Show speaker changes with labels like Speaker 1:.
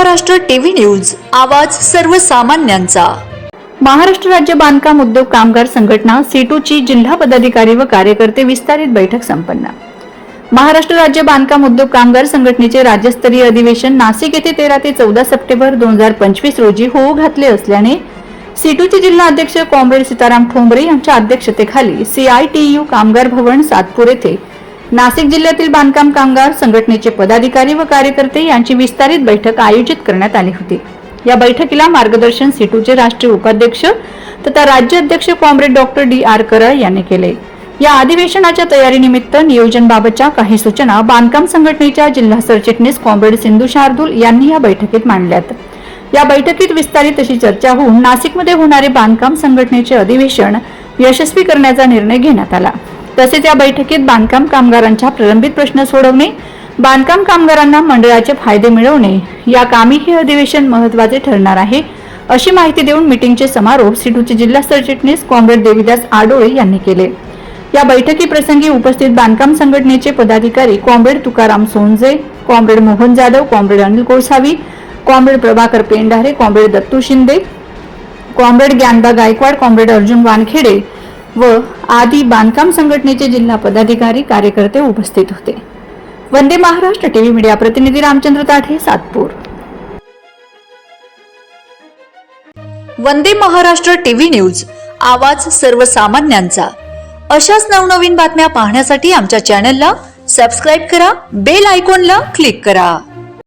Speaker 1: Maharashtra TV news आवाज सर्वसामान्यांचा.
Speaker 2: महाराष्ट्र राज्य बांधकाम उद्योग कामगार संघटना सीटूची जिल्हा पदाधिकारी व कार्यकर्ते विस्तारित बैठक संपन्न. महाराष्ट्र राज्य बांधकाम उद्योग कामगार संघटनेचे राज्यस्तरीय अधिवेशन नाशिक येथे तेरा ते चौदा सप्टेंबर दोन हजार पंचवीस रोजी होऊ घातले असल्याने सीटूचे जिल्हा अध्यक्ष कॉम्रेड सीताराम ठोंबरे यांच्या अध्यक्षतेखाली सीआयटीयू कामगार भवन सातपूर येथे नाशिक जिल्ह्यातील बांधकाम कामगार संघटनेचे पदाधिकारी व कार्यकर्ते यांची विस्तारित बैठक आयोजित करण्यात आली होती. या बैठकीला मार्गदर्शन सिटूचे राष्ट्रीय उपाध्यक्ष तथा राज्य अध्यक्ष comrade doctor D R Karal यांनी केले. या अधिवेशनाच्या तयारीनिमित्त नियोजनबाबतच्या काही सूचना बांधकाम संघटनेच्या जिल्हा सरचिटणीस कॉम्रेड सिंधू शार्दूल यांनी या बैठकीत मांडल्यात. या बैठकीत विस्तारित अशी चर्चा होऊन नाशिकमध्ये होणारे बांधकाम संघटनेचे अधिवेशन यशस्वी करण्याचा निर्णय घेण्यात आला. तसेच या बैठकीत बांधकाम कामगारांच्या प्रलंबित प्रश्न सोडवणे बांधकाम कामगारांना मंडळाचे फायदे मिळवणे या कामी हे अधिवेशन महत्त्वाचे ठरणार आहे अशी माहिती देऊन मिटिंगचे समारोप सिडूचे जिल्हा सरचिटणीस कॉम्रेड देवीदास आडोळे यांनी केले. या बैठकीप्रसंगी उपस्थित बांधकाम संघटनेचे पदाधिकारी comrade Tukaram Sonje comrade Mohan Jadhav comrade Anil Kolsavi comrade Prabhakar Pendhare comrade Dattu Shinde comrade Dnyanba Gaikwad comrade Arjun Wankhede व आदी बांधकाम संघटनेचे जिल्हा पदाधिकारी कार्यकर्ते उपस्थित होते. वंदे महाराष्ट्र टीव्ही मीडिया प्रतिनिधी रामचंद्र ताठे सातपूर.
Speaker 1: वंदे महाराष्ट्र टीव्ही न्यूज आवाज सर्वसामान्यांचा. अशाच नवनवीन बातम्या पाहण्यासाठी आमच्या चॅनलला सबस्क्राईब करा बेल आयकॉनला क्लिक करा.